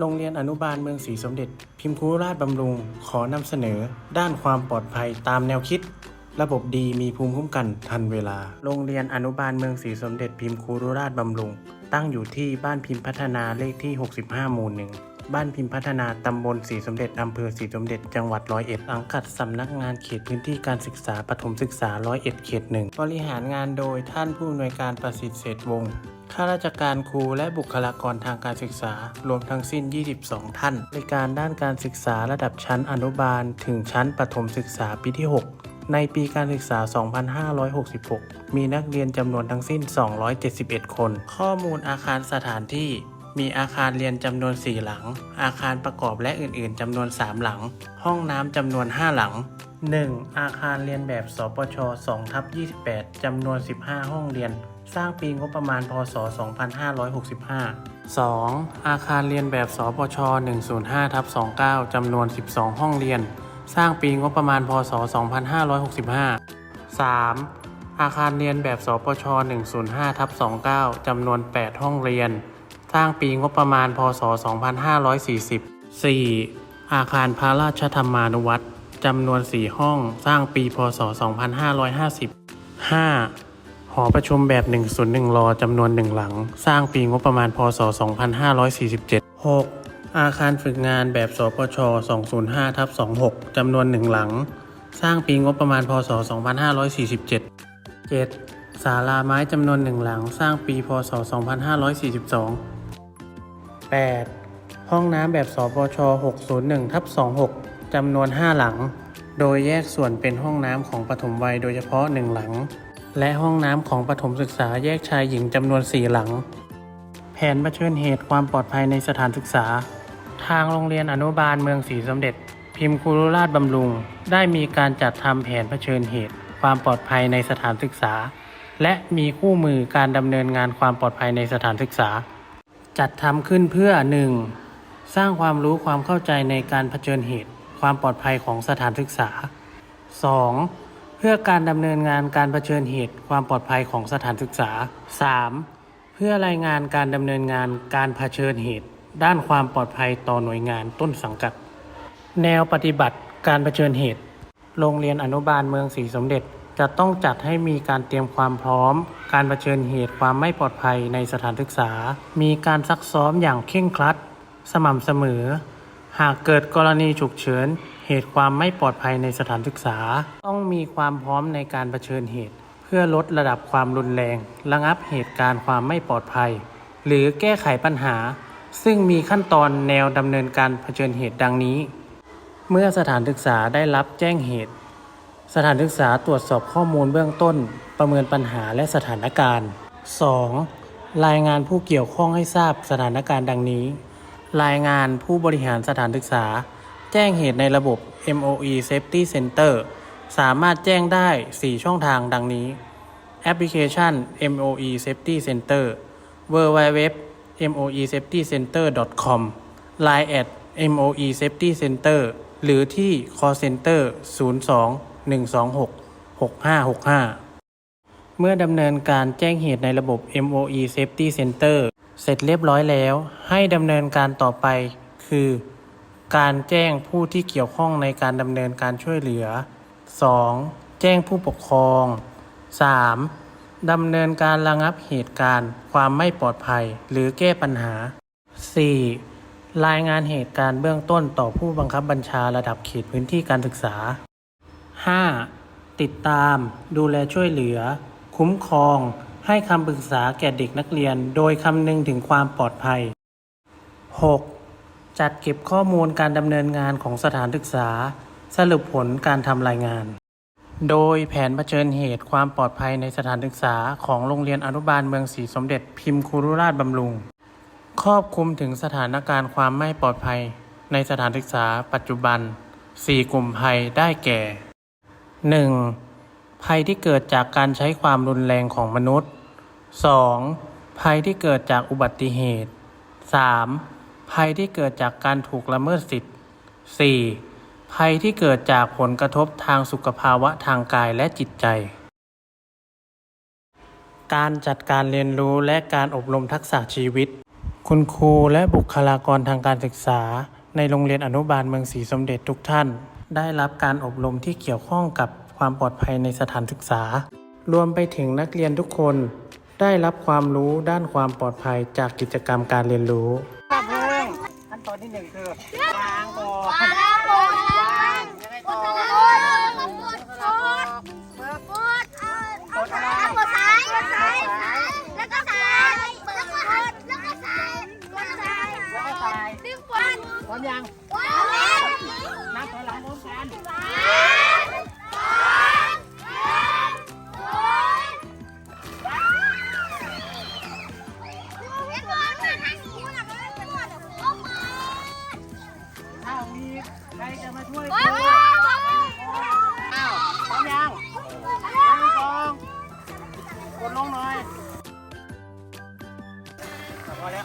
โรงเรียนอนุบาลเมืองศรีสมเด็จ พิมพ์ครูราชบำรุง ขอนำเสนอ ด้านความปลอดภัยตามแนวคิด ระบบดีมีภูมิคุ้มกันทันเวลา โรงเรียนอนุบาลเมืองศรีสมเด็จพิมพ์ครูราชบำรุง ตั้งอยู่ที่บ้านพิมพ์พัฒนาเลขที่ 65 หมู่หนึ่ง บ้านพิมพ์พัฒนาตำบลศรีสมเด็จอำเภอศรีสมเด็จจังหวัดร้อยเอ็ดสังกัดสำนักงานเขตพื้นที่การศึกษาปฐมศึกษาร้อยเอ็ดเขตหนึ่งบริหารงานโดยท่านผู้อำนวยการประสิทธิ์เศรษวงศ์ข้าราชการครูและบุคลากรทางการศึกษา รวมทั้งสิ้น 22 ท่านบริการด้านการศึกษาระดับชั้นอนุบาล ถึงชั้นปฐมศึกษาปีที่ 6 ในปีการศึกษา 2566 มีนักเรียนจำนวนทั้งสิ้น 271 คน ข้อมูลอาคารสถานที่ มีอาคารเรียนจำนวน 4 หลัง อาคารประกอบและอื่นๆจำนวน 3 หลัง ห้องน้ำจำนวน 5 หลัง 1. อาคารเรียนแบบสปช2ทับ28จำนวน 15 ห้องเรียน สร้างปีงบประมาณพศ 2565 2. อาคารเรียนแบบสปช105ทับ29จำนวน 12 ห้องเรียน สร้างปีงบประมาณพศ 2565 3. อาคารเรียนแบบสปช105ทับ29จำนวน 8 ห้องเรียน สร้างปีงบประมาณ พศ 2540 4. อาคารพระราชธรรมานุวัตรจำนวน 4 ห้อง สร้างปี พศ 2550 5. หอประชุมแบบ 101 รอจำนวน 1 หลัง สร้างปีงบประมาณ พศ 2547 6. อาคารฝึกงานแบบสปช205ทับ26จำนวน 1 หลัง สร้างปีงบประมาณ พศ 2547 7. ศาลาไม้จำนวน1หลัง สร้างปี พศ 2542 8. ห้องน้ำแบบสปช 601ทับ26จำนวน 5 หลัง โดยแยกส่วนเป็นห้องน้ำของปฐมวัยโดยเฉพาะ 1 หลัง และห้องน้ำของปฐมศึกษาแยกชายหญิงจำนวน 4 หลัง แผนเผชิญเหตุความปลอดภัยในสถานศึกษา ทางโรงเรียนอนุบาลเมืองศรีสมเด็จ พิมพ์คุรุราชบำรุง ได้มีการจัดทำแผนเผชิญเหตุ ความปลอดภัยในสถานศึกษา และมีคู่มือการดำเนินงานความปลอดภัยในสถานศึกษา จัดทำขึ้นเพื่อ 1. สร้างความรู้ความเข้าใจในการเผชิญเหตุ ความปลอดภัยของสถานศึกษา 2. เพื่อการดำเนินงานการเผชิญเหตุ ความปลอดภัยของสถานศึกษา 3. เพื่อรายงานการดำเนินงานการเผชิญเหตุ ด้านความปลอดภัยต่อหน่วยงานต้นสังกัด แนวปฏิบัติการเผชิญเหตุ โรงเรียนอนุบาลเมืองศรีสมเด็จ จะต้องจัดให้มีการเตรียมความพร้อม การเผชิญเหตุความไม่ปลอดภัยในสถานศึกษา มีการซักซ้อมอย่างเคร่งครัด สม่ำเสมอ หากเกิดกรณีฉุกเฉิน เหตุความไม่ปลอดภัยในสถานศึกษา ต้องมีความพร้อมในการเผชิญเหตุ เพื่อลดระดับความรุนแรง ระงับเหตุการณ์ความไม่ปลอดภัย หรือแก้ไขปัญหา ซึ่งมีขั้นตอนแนวดำเนินการเผชิญเหตุดังนี้ เมื่อสถานศึกษาได้รับแจ้งเหตุ สถานศึกษาตรวจสอบข้อมูลเบื้องต้น ประเมินปัญหาและสถานการณ์ 2. รายงานผู้เกี่ยวข้องให้ทราบสถานการณ์ดังนี้ รายงานผู้บริหารสถานศึกษา แจ้งเหตุในระบบ MOE Safety Center สามารถแจ้งได้ 4 ช่องทางดังนี้ แอปพลิเคชัน MOE Safety Center www moe safety center com line at moe safety center หรือที่ call center 02 126 6565 เมื่อดำเนินการแจ้งเหตุในระบบ MOE Safety Center เสร็จเรียบร้อยแล้ว ให้ดำเนินการต่อไป คือ การแจ้งผู้ที่เกี่ยวข้องในการดำเนินการช่วยเหลือ 2. แจ้งผู้ปกครอง 3. ดำเนินการระงับเหตุการณ์ ความไม่ปลอดภัย หรือแก้ปัญหา 4. รายงานเหตุการณ์เบื้องต้นต่อผู้บังคับบัญชาระดับเขตพื้นที่การศึกษา 5. ติดตาม ดูแลช่วยเหลือ คุ้มครอง ให้คำปรึกษาแก่เด็กนักเรียน โดยคำนึงถึงความปลอดภัย 6. จัดเก็บข้อมูลการดำเนินงานของสถานศึกษา สรุปผลการทำรายงาน โดยแผนเผชิญเหตุความปลอดภัยในสถานศึกษาของโรงเรียนอนุบาลเมืองศรีสมเด็จพิมพ์ครูรุราชบำรุง ครอบคลุมถึงสถานการณ์ความไม่ปลอดภัยในสถานศึกษาปัจจุบัน 4 กลุ่มภัยได้แก่ 1. ภัยที่เกิดจากการใช้ความรุนแรงของมนุษย์ 2. ภัยที่เกิดจากอุบัติเหตุ 3. ภัยที่เกิดจากการถูกละเมิดสิทธิ์ 4. ภัยที่เกิดจากผลกระทบทางสุขภาวะทางกายและจิตใจ การจัดการเรียนรู้และการอบรมทักษะชีวิต คุณครูและบุคลากรทางการศึกษา ในโรงเรียนอนุบาลเมืองศรีสมเด็จทุกท่าน ได้รับการอบรมที่เกี่ยวข้องกับความปลอดภัยในสถานศึกษา รวมไปถึงนักเรียนทุกคน ได้รับความรู้ด้านความปลอดภัยจากกิจกรรมการเรียนรู้ดับเพลิงขั้นตอนที่หนึ่งคือวางก่อนวางก่อนวางยังไงต่อกดเกดกดกดปิดกดเอาซ้ายกดซ้ายกดซ้ายแล้วก็ซ้ายแล้วก็กดแล้วก็ซ้ายกดซ้ายแล้วก็ใส่ดึงฟันพร้อมยัง ว้าวแล้ว นับถอยหลังพร้ อมกันสามสองหนึ่งเห็นบอลมาทางนี้นะมันไม่บอลเดี๋ยวโอ้มาอ้าวมีใครจะมาช่วยว้ากูวว้าวว้าวอ้าวพร้อมยังหนึ่งสองกดลงหน่อยพอแล้ว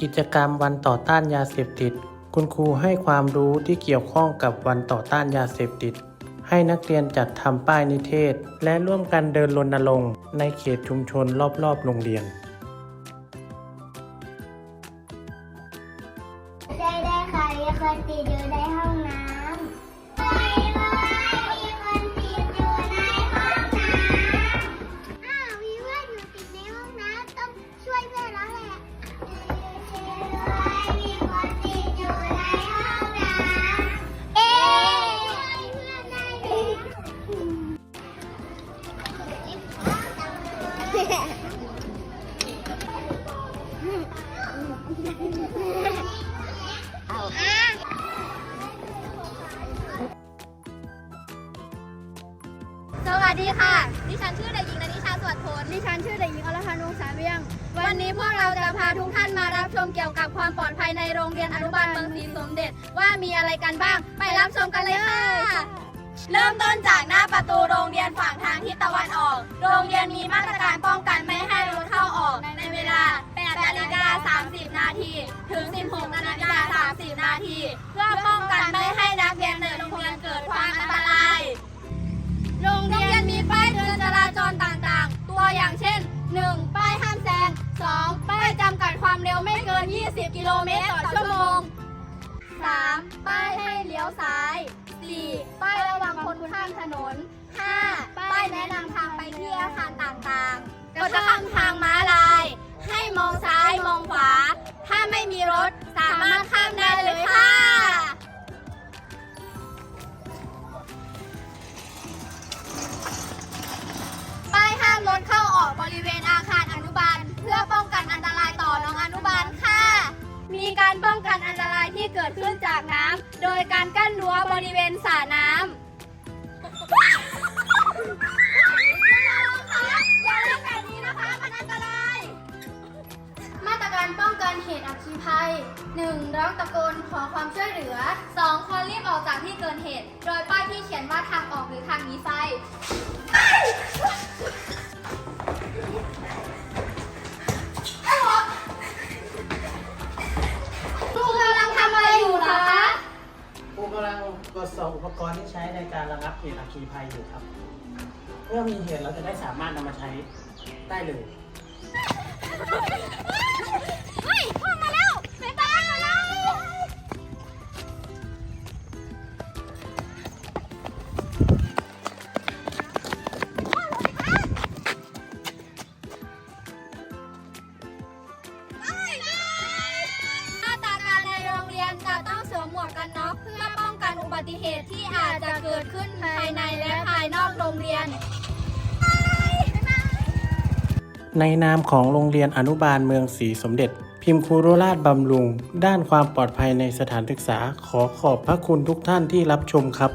กิจกรรมวันต่อต้านยาเสพติด คุณครูให้ความรู้ที่เกี่ยวข้องกับวันต่อต้านยาเสพติด ให้นักเรียนจัดทำป้ายนิเทศ และร่วมกันเดินรณรงค์ในเขตชุมชนรอบๆ โรงเรียน ได้ได้ค่ะมีคนติดอยู่ในห้องน้ำ สวัสดีค่ะ ดิฉันชื่อเด็กหญิงนันทิชาสวัสดิ์ผลดิฉันชื่อเด็กหญิงอรพันธ์วงศาเวียง วันนี้พวกเราจะพาทุกท่านมารับชมเกี่ยวกับความปลอดภัยในโรงเรียนอนุบาลเมืองศรีสมเด็จ ว่ามีอะไรกันบ้าง ไปรับชมกันเลยค่ะ เริ่มต้นจากหน้าประตูโรงเรียนฝั่งทางทิศตะวันออก โรงเรียนมีมาตรการป้องกันไม่ให้รถเข้าออกในเวลา8นาฬิกา30 นาที ถึง 16นาฬิกา30 นาที เพื่อป้องกันไม่ให้นักเรียนในโรงเรียน ตัวอย่างเช่น 1. ป้ายห้ามแซง 2. ป้ายจำกัดความเร็วไม่เกิน 20 กิโลเมตรต่อชั่วโมง 3. ป้ายให้เลี้ยวซ้าย 4. ป้ายระวังคนข้ามถนน 5. ป้ายแนะนำทางไปที่อาคารต่างๆกดข้ามทางม้าลาย ให้มองซ้ายมองขวา ถ้าไม่มีรถสามารถข้าม ภัย 1. ร้องตะโกนขอความช่วยเหลือ 2. ควรรีบออกจากที่เกิดเหตุ โดยป้ายที่เขียนว่าทางออกหรือทางหนีไฟ ครูกำลังทำอะไรอยู่เหรอคะ ครูกำลังตรวจสอบอุปกรณ์ที่ใช้ในการระงับเหตุอัคคีภัยอยู่ครับ เมื่อมีเหตุเราจะได้สามารถนำมาใช้ได้เลยเวกกันน็อกเพื่อป้องกันอุบัติเหตุที่อาจจะเกิดขึ้นภายในและภายนอกโรงเรียน ในนามของโรงเรียนอนุบาลเมืองศรีสมเด็จ พิมพ์ครูโรราชบำรุง ด้านความปลอดภัยในสถานศึกษา ขอขอบพระคุณทุกท่านที่รับชมครับ